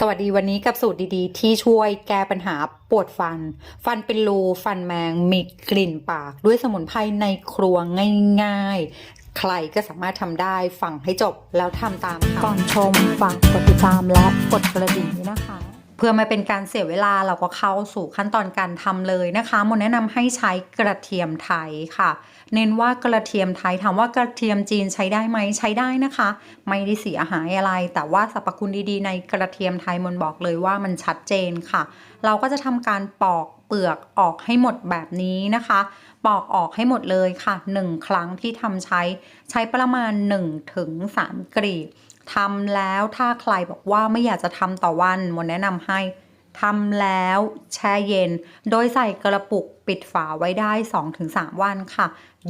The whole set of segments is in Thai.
สวัสดีวันนี้กับสูตรดีๆ ที่ช่วยแก้ปัญหาปวดฟัน ฟันเป็นรูฟันแมงมีกลิ่นปากด้วยสมุนไพรในครัวง่ายๆ ใครก็สามารถทำได้ฟังให้จบแล้วทำตามก่อนชมฝากกดติดตามและกดกระดิ่งด้วยนะคะ เพื่อไม่เป็นการเสียเวลาเราก็เข้าสู่ขั้นตอนการทำเลยนะคะมนแนะนำให้ใช้กระเทียมไทยค่ะ เน้นว่ากระเทียมไทยถามว่ากระเทียมจีนใช้ได้ไหมใช้ได้นะคะ ไม่ได้เสียหายอะไร แต่ว่าสรรพคุณดีๆ ในกระเทียมไทยมนบอกเลยว่ามันชัดเจนค่ะ เราก็จะทำการปอกเปลือกออกให้หมดแบบนี้นะคะ ปอกออกให้หมดเลยค่ะ 1 ครั้งที่ทำใช้ ใช้ประมาณ 1-3ถึงกรีด ทำแล้วถ้าใครบอกว่าไม่อยากจะทำต่อวันมนแนะนำให้ทำแล้วแช่เย็น โดยใส่กระปุก ปิดฝาไว้ได้ 2-3 วันค่ะ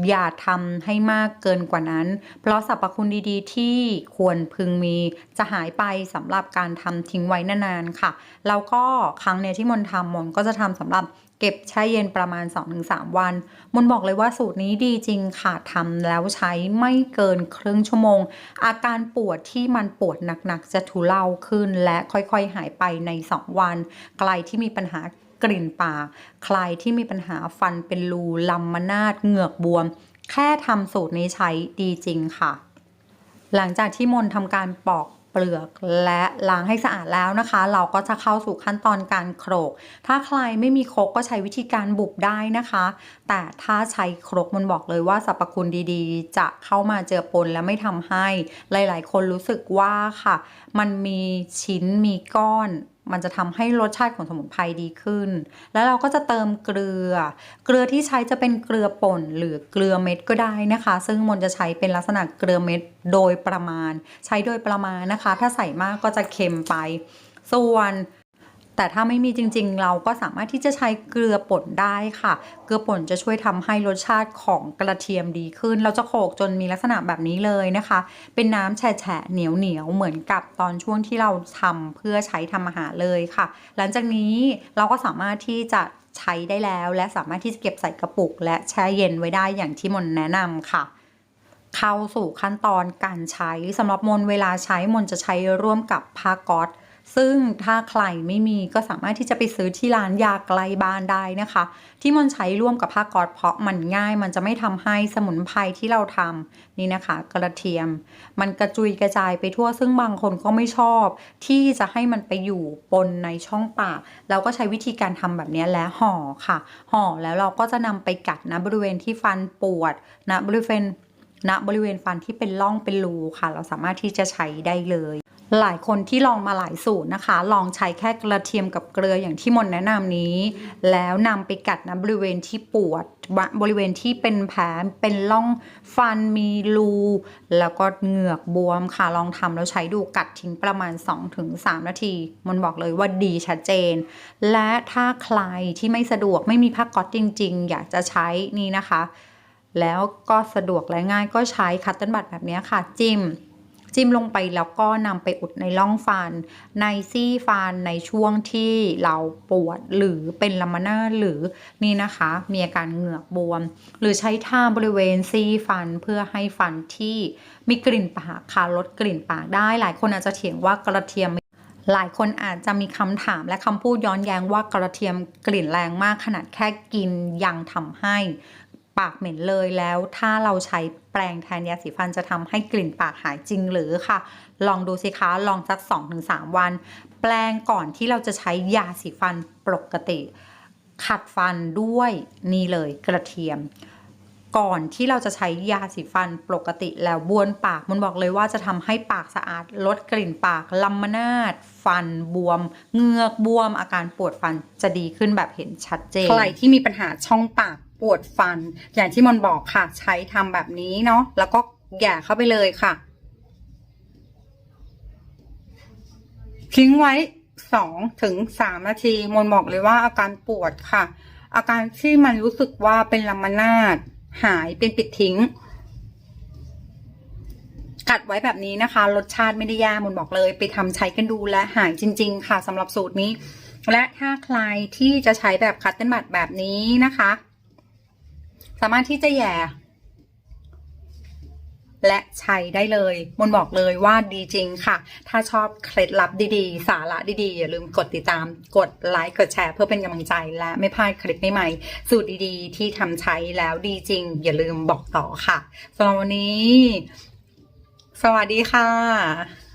อย่าทำให้มากเกินกว่านั้น เพราะสรรพคุณดีๆ ที่ควรพึงมีจะหายไปสำหรับการทำทิ้งไว้นานๆค่ะ แล้วก็ครั้งเนี้ยที่มนทำมนก็จะทำสำหรับเก็บแช่เย็นประมาณ 2-3 วัน มนบอกเลยว่าสูตรนี้ดีจริงค่ะทำแล้วใช้ไม่เกินครึ่งชั่วโมง อาการปวดที่มันปวดหนักๆ จะทุเลาขึ้นและค่อยๆ หายไปใน 2 วัน ใครที่มีปัญหา กลิ่นปาก ใครที่มีปัญหาฟันเป็นรูลำมนาดเหงือกบวม แค่ทำสูตรนี้ใช้ดีจริงค่ะ หลังจากที่มนทำการปอกเปลือกและล้างให้สะอาดแล้วนะคะ เราก็จะเข้าสู่ขั้นตอนการโขลก ถ้าใครไม่มีครกก็ใช้วิธีการบุบได้นะคะ แต่ถ้าใช้ครกมันบอกเลยว่าสรรพคุณดีๆ จะเข้ามาเจือปนและไม่ทำให้ หลายๆ คนรู้สึกว่าค่ะ มันมีชิ้นมีก้อน มันจะทำให้รสชาติของสมุนไพรดีขึ้น แล้วเราก็จะเติมเกลือ เกลือที่ใช้จะเป็นเกลือป่นหรือเกลือเม็ดก็ได้นะคะ ซึ่งมนจะใช้เป็นลักษณะเกลือเม็ดโดยประมาณ ใช้โดยประมาณนะคะ ถ้าใส่มากก็จะเค็มไป ส่วน แต่ถ้าไม่มีจริงๆ เราก็สามารถที่จะใช้เกลือป่นได้ค่ะ เกลือป่นจะช่วยทำให้รสชาติของกระเทียมดีขึ้น เราจะโขลกจนมีลักษณะแบบนี้เลยนะคะ เป็นน้ำแฉะๆเหนียวๆเหมือนกับตอนช่วงที่เราทำเพื่อใช้ทำอาหารเลยค่ะ หลังจากนี้เราก็สามารถที่จะใช้ได้แล้วและสามารถที่จะเก็บใส่กระปุก และแช่เย็นไว้ได้อย่างที่มนแนะนำค่ะ เข้าสู่ขั้นตอนการใช้สำหรับมนเวลาใช้มนจะใช้ร่วมกับผ้าก๊อซ ซึ่งถ้าใครไม่มีก็สามารถที่จะไปซื้อที่ร้านยาไกลบ้านได้นะคะ ที่มนใช้ร่วมกับผ้าก๊อซเพราะมันง่าย มันจะไม่ทำให้สมุนไพรที่เราทำนี่นะคะ กระเทียม มันกระจุยกระจายไปทั่วซึ่งบางคนก็ไม่ชอบ ที่จะให้มันไปอยู่ปนในช่องปากเราก็ใช้วิธีการทำแบบนี้และห่อค่ะ ห่อแล้วเราก็จะนำไปกัดนะบริเวณที่ฟันปวดนะบริเวณณบริเวณฟันที่เป็นร่องเป็นรูค่ะ เราสามารถที่จะใช้ได้เลย หลายคนที่ลองมาหลายสูตรนะคะ ลองใช้แค่กระเทียมกับเกลืออย่างที่มนแนะนำนี้ แล้วนำไปกัดนะบริเวณที่ปวดบริเวณที่เป็นแผลเป็นร่องฟันมีรู แล้วก็เหงือกบวมค่ะ ลองทำแล้วใช้ดูกัดทิ้งประมาณ 2-3 นาทีมันบอกเลยว่าดีชัดเจน และถ้าใครที่ไม่สะดวกไม่มีผ้าก๊อตจริง ๆ อยากจะใช้นี่นะคะ แล้วก็สะดวกและง่ายก็ใช้คัตเติลบัตแบบนี้ค่ะจิ้ม จิ้มลงไปแล้วก็นำไปอุดในร่องฟัน ในซี่ฟันในช่วงที่เราปวดหรือเป็นลามานาหรือนี่นะคะ มีอาการเหงือกบวม หรือใช้ท่าบริเวณซี่ฟันเพื่อให้ฟันที่มีกลิ่นปากค่ะลดกลิ่นปากได้ หลายคนอาจจะเถียงว่ากระเทียมหลายคนอาจจะมีคำถามและคำพูดย้อนแย้งว่ากระเทียมกลิ่นแรงมากขนาดแค่กินยังทำให้ ปากเหม็นเลยแล้วถ้าเราใช้แปรงแทนยาสีฟันจะทำให้กลิ่นปากหายจริงหรือค่ะ ลองดูสิคะลองสัก 2-3 วัน แปรงก่อนที่เราจะใช้ยาสีฟันปกติ ขัดฟันด้วยนี่เลยกระเทียม ก่อนที่เราจะใช้ยาสีฟันปกติแล้วบ้วนปากมันบอกเลยว่าจะทำให้ปากสะอาดลดกลิ่นปากลำมนาดฟันบวมเงือกบวม อาการปวดฟันจะดีขึ้นแบบเห็นชัดเจนใครที่มีปัญหาช่องปาก ปวดฟัน อย่างที่มนบอกค่ะ ใช้ทำแบบนี้เนาะแล้วก็แหย่เข้าไปเลยค่ะ ทิ้งไว้สองถึงสามนาที มนบอกเลยว่าอาการปวดค่ะ อาการที่มันรู้สึกว่าเป็นลำมนาดหายเป็นปิดทิ้ง กัดไว้แบบนี้นะคะ รสชาติไม่ได้แย่มนบอกเลย ไปทำใช้กันดูและหายจริง ๆ ค่ะสำหรับสูตรนี้ และถ้าใครที่จะใช้แบบคัตเติ้ลบัตแบบนี้นะคะ สามารถที่จะแย่และใช้ได้เลยมนบอกเลยว่าดีจริงค่ะ ถ้าชอบเคล็ดลับดีๆ สาระดีๆ อย่าลืมกดติดตาม กดไลค์ กดแชร์เพื่อเป็นกำลังใจ และไม่พลาดคลิปใหม่ๆ สูตรดีๆ ที่ทำใช้แล้วดีจริง อย่าลืมบอกต่อค่ะสำหรับวันนี้ สวัสดีค่ะ